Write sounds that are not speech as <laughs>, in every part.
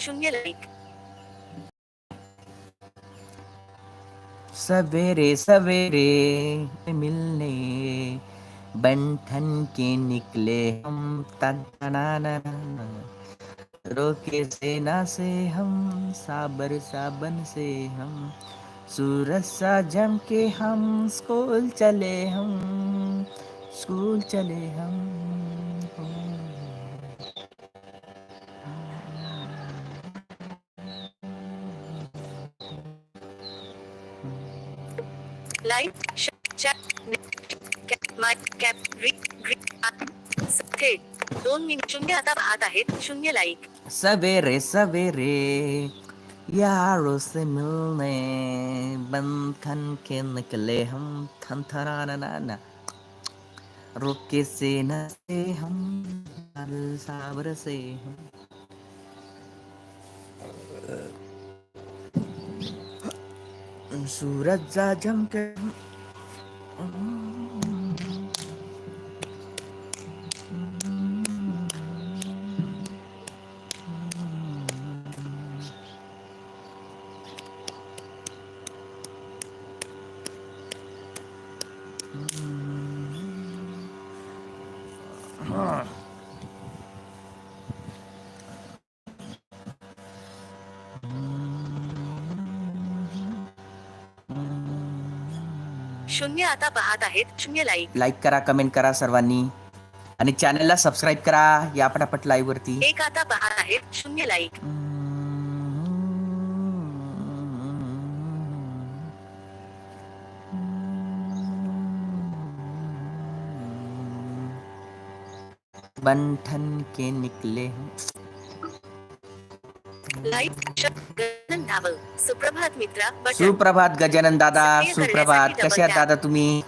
शून्य लाईक सवेरे सवेरे मिलने बंठन के निकले हम रोके सेना से हम साबर साबन से हम सूरज सा जम के हम स्कूल चले हम स्कूल चले हम हो। री दोन मिनिट शून्य आता पाहत आहेत. शून्य लाईक सवेरे सवेरे, यारों से मिलने, बंधन के निकले हम थन थना रुके से न से हम साबर से हम। सूरज जा जम शून्य आता पाहत आहेत शून्य लाईक लाईक करा कमेंट करा सर्वांनी. आणि चॅनलला सबस्क्राईब करा या पटापट लाईव्ह वरती. एक आता पाहत आहेत शून्य लाईक बंठन के निकले हम गगन धावल सुप्रभात मित्रा सुप्रभात गजानन दादा सुप्रभात. करण्यासाठी कसे आहात double दादा तुम्ही?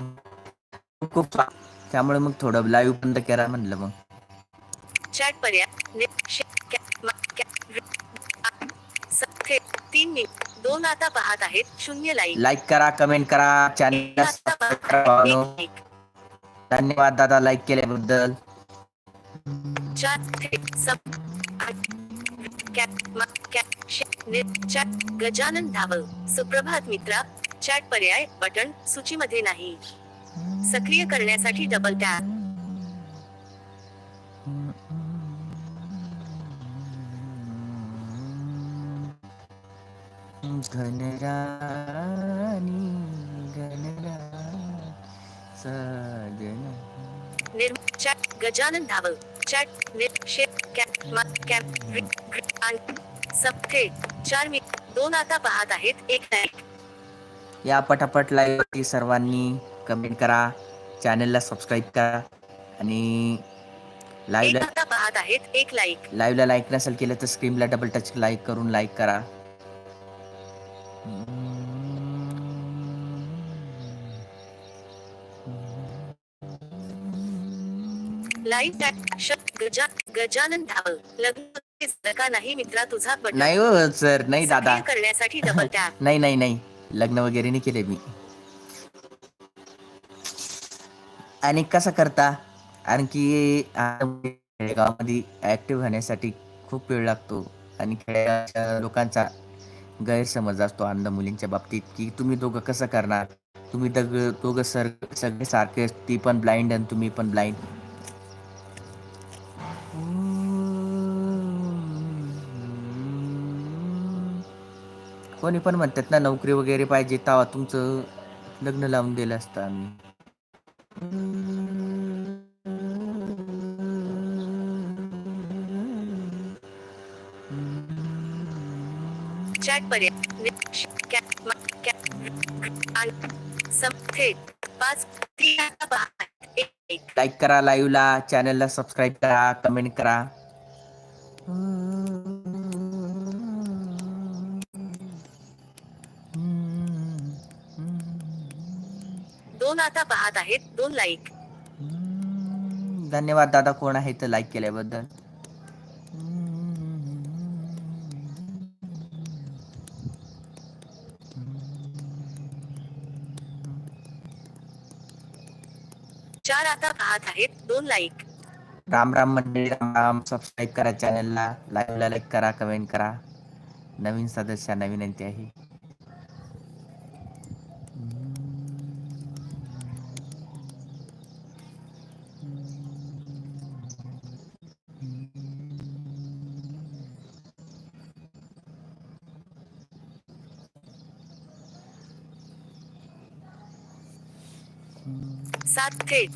खूप. त्यामुळे मग थोडं लाईव्ह बंद करा म्हणलं मग. चॅट पर्याय. तीन मिनिट दोन आता पाहत आहेत. शून्य लाईक लाईक करा कमेंट करा लाईक धन्यवाद दादा लाईक केल्याबद्दल. चॅट थेट सब आठ- कॅ- मा- कॅ- शे- ने- चॅट गजानन धावल सुप्रभात मित्रा चॅट पर्याय बटन सूचीमध्ये नाही. सक्रिय करण्यासाठी डबल टॅप घनरानी घनरा सजना निर्म चॅट गजानन धावल चॅट ने शे कॅप मा कॅप रि- ग्रि- आण- सब थेट चार मिनिट दोन आता पाहत आहेत एक लाईक या पटापट लाईव्ह सर्वांनी कमेंट करा चॅनलला सबस्क्राईब करा आणि एक लाईव्हला आता पाहत आहेत एक लाईक लाईव्हला लाईक नसेल केलं तर स्क्रीनला डबल टच लाईक करून लाईक करा. लाईव्ह गजानन धावल. लग्न नाही मित्रा तुझा बटन नाही हो सर नाही दादा. सक्रिय करण्यासाठी डबल टॅप <laughs> नाही नाही नाही. लग्न वगैरे नाही केले मी. आणि कसं करता? आणखी खेडेगावामध्ये ऍक्टिव्ह होण्यासाठी खूप वेळ लागतो. आणि खेड्याच्या लोकांचा गैरसमज असतो अंध मुलींच्या बाबतीत की तुम्ही दोघं कसं करणार? तुम्ही दग दोघं सर सगळे सारखे ती पण ब्लाइंड आणि तुम्ही पण ब्लाइंड कोणी पण म्हणतात ना नोकरी वगैरे पाहिजे तेव्हा तुमचं लग्न लावून दिलं असतं आम्ही. चॅट लाईक लाईक करा लाईव्हला चॅनलला सबस्क्राईब करा कमेंट करा. दोन आता पाहत आहेत दोन लाईक धन्यवाद दादा कोण आहे तर लाईक केल्याबद्दल? चार आता पाहत आहेत दोन लाईक राम राम मंडळी राम राम. सबस्क्राईब करा चॅनलला लाईव्हला लाईक करा कमेंट करा. नवीन सदस्यांना विनंती आहे. सात थेट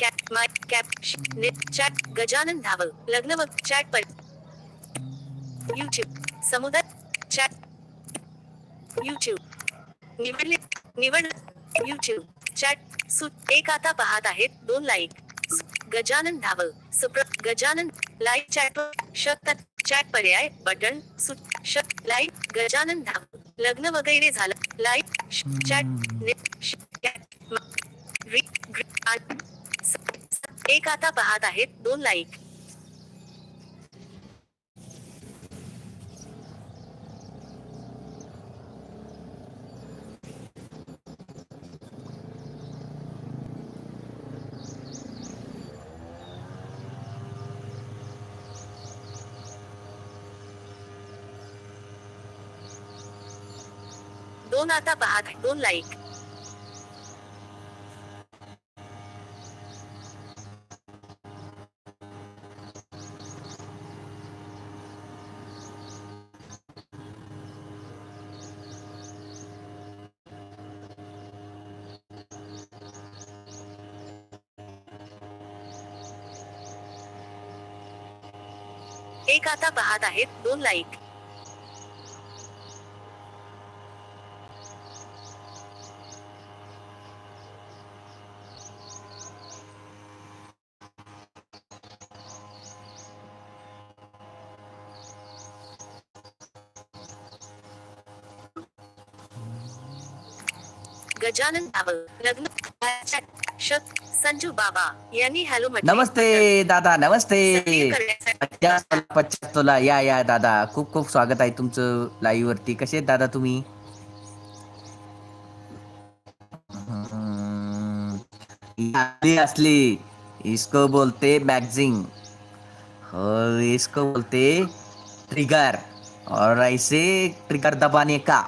cap my cap net chat Gajanan Dhawal लग्न व चॅट पर युट्यूब समुदाय चॅट युट्यूब निवडले निवड युट्यूब चॅट सु एक आता पाहत आहेत दोन लाईक गजानन धावल सुप्र गजानन लाईक चॅट शकतात चॅट पर्याय बटन सु श लाईक गजानन धावल लग्न वगैरे झालं लाईक चॅट एक आता पाहत आहेत दोन लाईक दोन आता पाहत दोन लाईक एक आता पाहत आहेत दोन लाईक गजानन संजू बाबा यांनी हॅलो. नमस्ते दादा नमस्ते. पचास तोला, पचास तोला या या दादा. खूप खूप स्वागत आहे तुमचं लाईव्ह वरती. कसे आहेत दादा तुम्ही? असली. इसको बोलते मॅगझिंग हो इसको बोलते ट्रिगर और ऐसे ट्रिगर दबाने का.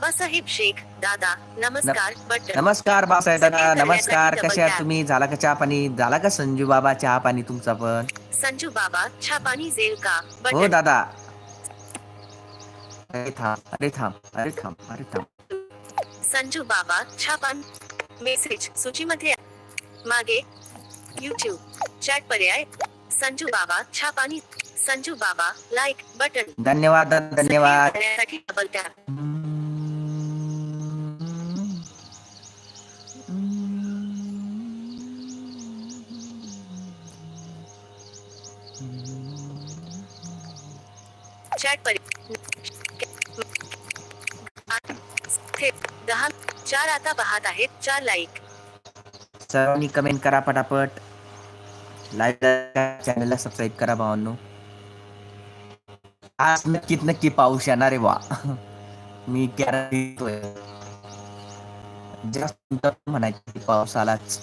बाबासाहेब शेख दादा नमस्कार बटन नमस्कार बासाहेब दादा नमस्कार. कसे आहात तुम्ही? झाला का चहा पाणी? झाला का संजू बाबा चहा पाणी तुमचा पण? संजू बाबा छापानी जेल का? हो दादा. अरे थांब अरे थांब अरे थांब अरे थांब. संजू बाबा छापान मेसेज सूचीमध्ये मागे युट्यूब चॅट पर्याय संजू बाबा छापानी संजू बाबा लाईक बटन धन्यवाद दादा धन्यवाद. डबल टॅप चॅट दहा चार आता पाहत आहेत चार लाईक सर्वांनी कमेंट करा पटापट. लाईव्ह चॅनलला सबस्क्राईब करा भावांनो. आज नक्कीच नक्की पाऊस येणार आहे वा मी गॅरंटी जास्त म्हणायची पाऊस आलाच.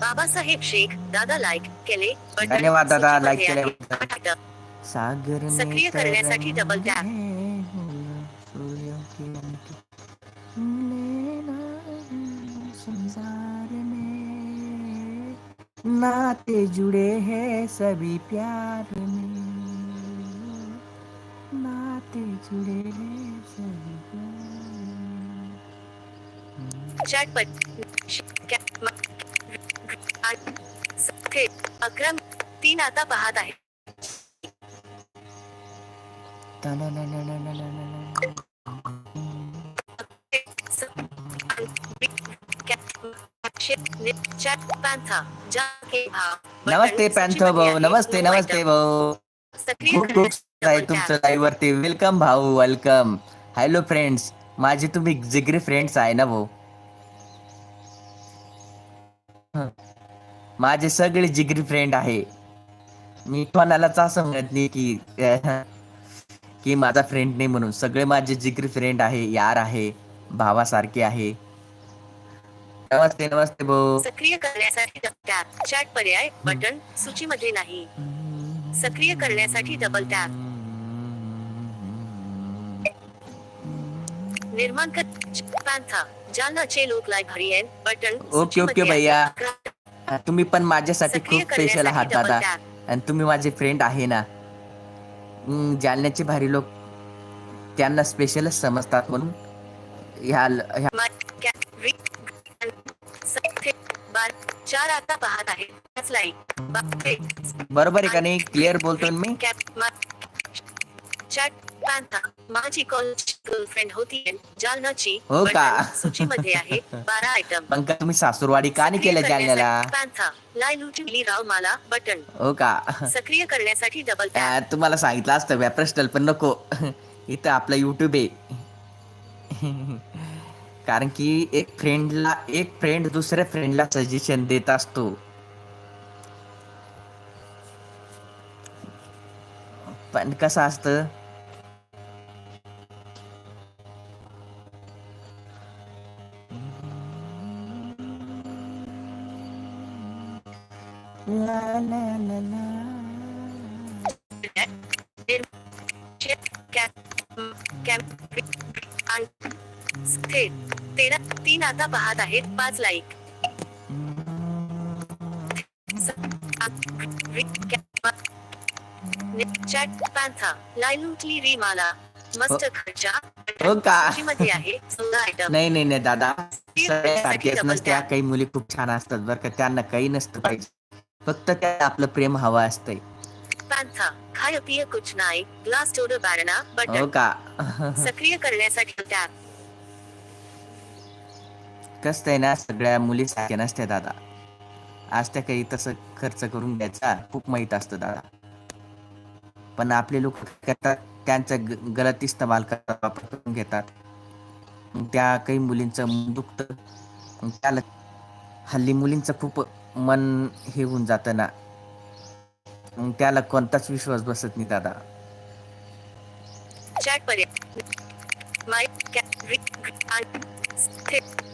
बाबा साहेब शेख दादा लाइक केले धन्यवाद दादा लाइक केले सागर सक्रिय करण्यासाठी डबल नाते जुड़े हैं सभी प्यार में। नाते जुड़े हैं सभी चॅट तीन आता पाहत आहे. नमस्ते पॅन्थ भाऊ नमस्ते नमस्ते भाऊ. खूप तुमचं लाईव्ह वरती वेलकम भाऊ वेलकम. हॅलो फ्रेंड्स माझे तुम्ही जिग्री फ्रेंड्स आहे ना भाऊ? हं. माझे सगळे जिगरी फ्रेंड आहे. मी कोणालाच असं म्हणत नाही की की माझा फ्रेंड नाही म्हणून. सगळे माझे जिगरी फ्रेंड आहे यार आहे भावासारखे आहे. नमस्ते नमस्ते भाऊ. सक्रिय करण्यासाठी टॅप चॅट पर्याय बटन सूचीमध्ये नाही. सक्रिय करण्यासाठी डबल टॅप निर्माण कर पॅन्था जालनाचे लोक लायब्ररीयन बटन ओके, ओके, भैया. तुम्ही पण माझ्यासाठी खूप स्पेशल आहात दादा. आणि तुम्ही माझे फ्रेंड आहे ना. जालन्याचे भारी लोक त्यांना स्पेशलच समजतात म्हणून ह्या चार आता पाहत आहे. बरोबर आहे का नाही? क्लिअर बोलतोय ना मी? पॅन्था माझी कॉलेज गर्लफ्रेंड होती जालनाची हो का? सूचीमध्ये आहे बारा आयटम पण का तुम्ही सासूरवाडी का नाही केलं जालन्याला? पॅन्था लायलुची राव मला बटन. हो का? सक्रिय करण्यासाठी डबल टॅप तुम्हाला सांगितलं असतं व्या पर्सनल पण नको. इथं आपलं युट्यूब आहे. कारण की एक फ्रेंडला एक फ्रेंड दुसऱ्या फ्रेंडला सजेशन देत असतो. पण कसं असतं तेरा तीन आता पाहत आहेत पाच लाईक चॅट पॅन्था लायलुटली री माला मस्त खर्चा का? मध्ये आहे चौदा आयटम नाही नाही नाही दादा. नसत्या tap. काही मुली खूप छान असतात बरं का. त्यांना काही नसतं पाहिजे. फक्त त्या आपलं प्रेम हवं असतंय. पॅन्था खाय पिय कुछ नाही. ग्लास टोडर बॅरना हो बटन का? सक्रिय करण्यासाठी टॅप कसं आहे ना सगळ्या मुली सारख्या नसत्या दादा. आज त्या काही तसं खर्च करून घ्यायचा खूप माहीत असतं दादा. पण आपले लोक करतात त्यांचा गलत इस्तेमाल करतात वापर करून घेतात त्या काही मुलींचं दुखत दुखतं त्याला हल्ली मुलींचं खूप मन हे होऊन जातं ना. त्याला कोणताच विश्वास बसत नाही दादा. चॅट पर्याय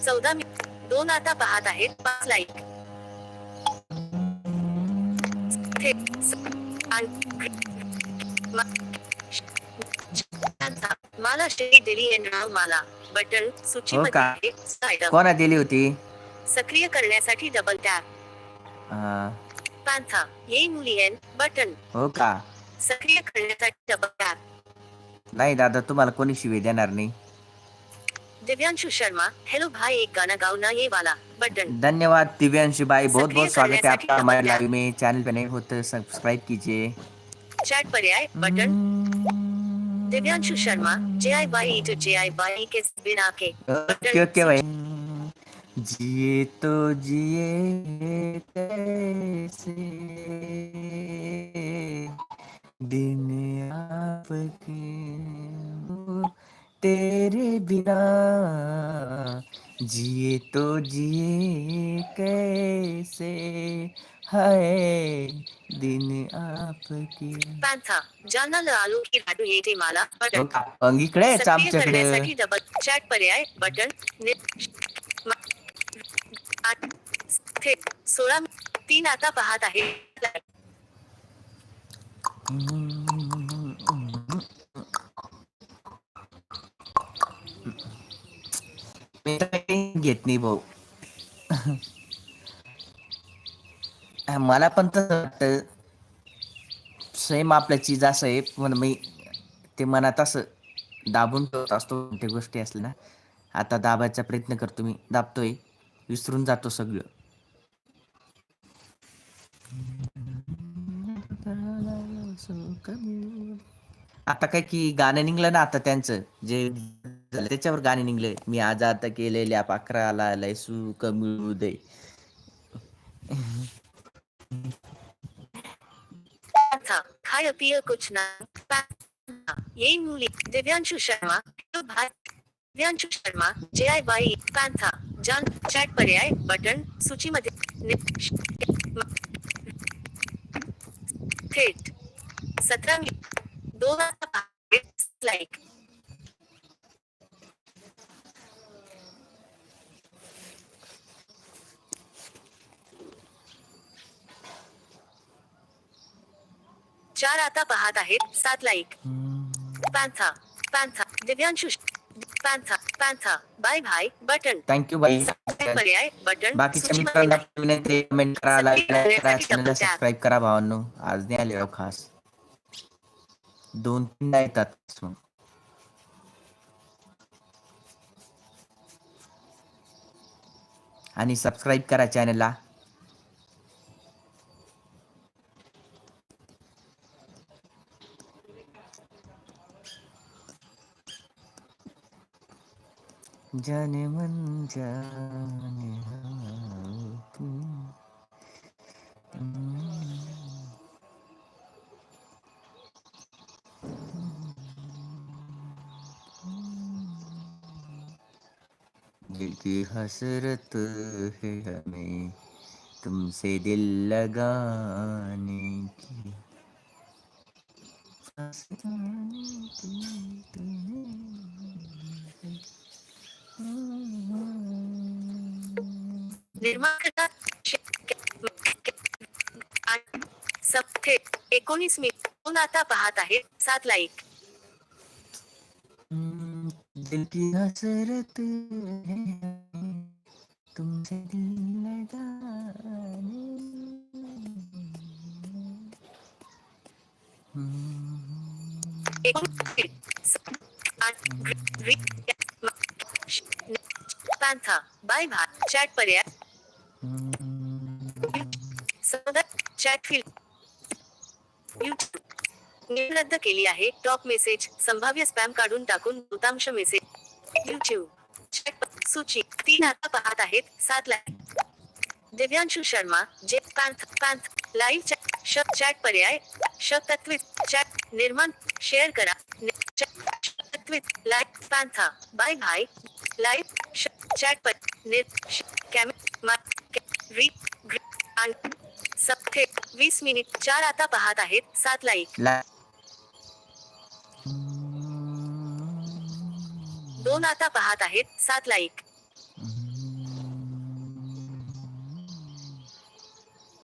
चौदा मि दोन आता पाहत आहेत. पाच लाईक मला श्री दिली मला. बटन सूचीमध्ये सहा item. कोणा दिली होती? सक्रिय करण्यासाठी डबल टॅप अं, पॅन्था ये मुली एन बटन. हो का? सक्रिय करण्यासाठी डबल टॅप नाही दादा तुम्हाला कोणी शिवे देणार नाही. दिव्यांशु शर्मा हेलो भाई एक गाना गाओ ना ये वाला बटन। धन्यवाद दिव्यांशु भाई बहुत बहुत स्वागत है आपका हमारे लाइव में। चैनल पे नहीं हो तो सब्सक्राइब कीजिए। चॅट पर्याय बटन। दिव्यांशु शर्मा जे आई बाई टू जे आई बाई के बिना के ओके ओके भाई। जिए तो जिए कैसे? दिन आपके हो तेरे बिना जिए तो जिए कैसे है दिन आपके? पॅन्था जालना आलू की राडू येते मला बटन? मग इकडे आहेच सक्रिय आमच्याकडे करण्यासाठी डबल चॅट पर्याय बटन नि- आठ थे- सोळा तीन आता पाहत आहे. मी तर काही घेत नाही भाऊ. मला पण तसं वाटतं. सेम आपल्या चीज असं आहे पण मी ते मनात असं दाबून ठेवत असतो. ते गोष्टी असल्या ना आता दाबायचा प्रयत्न करतो मी. दाबतोय विसरून जातो सगळं. आता काय की गाणं निघलं ना आता त्यांचं जे झालं. त्याच्यावर गाणे निघले. मी आज आता केलेल्या पाखराला लय सुख मिळू दे. खाय पिय कुछ ना. ये मुली दिव्यांशु शर्मा दिव्यांशु शर्मा जे आय बाई पॅन्था जान चॅट पर्याय बटन सूचीमध्ये थेट. सतरा दोन लाईक चार आता पाहत आहेत. सात लाईक पॅन्था पॅन्था दिव्यांशु पॅन्था पॅन्था बाय भाय बटन थँक्यू बाई पर्याय बटन बाकीच्या मित्रांना विनंती कमेंट करा लाईक करा चॅनलला सबस्क्राईब करा भावांनो. आज नाही आले राव खास. दोन तीनदा येतात मग आणि सबस्क्राईब करा चॅनलला जाने मन जाने दिल की हसरत है हमें तुमसे दिल लगाने की फसाने की तुम्हें निर्माण करता सप्ते एकोणीस मी दोन आता पाहत आहे सात लाईक हम्म, दिल की हसरत है हमें, तुमसे दिल लगाने हम्म, एकोणीस पॅन्था बाय भाय चॅट पर्याय हम्म, सदर चॅट फील्ड यूट्यूब नीट रद्द केली आहे. टॉप मेसेज संभाव्य स्पॅम काढून टाकून बहुतांश मेसेज यूट्यूब चॅट सूची तीन आता पाहत आहेत. सात लाख दिव्यांशु शर्मा जे पॅन्थ पॅन्थ लाईव्ह चॅट श चॅट पर्याय श तत्वित चॅट निर्माण शेअर करा. नि- चॅट तत्वित लाईक पॅन्था बाय भाय लाईव्ह चॅट पर निर कॅमे मा री ग्री सप्ते वीस मिनिट चार आता पाहत आहेत सात लाईक. दोन आता पाहत आहेत सात लाईक.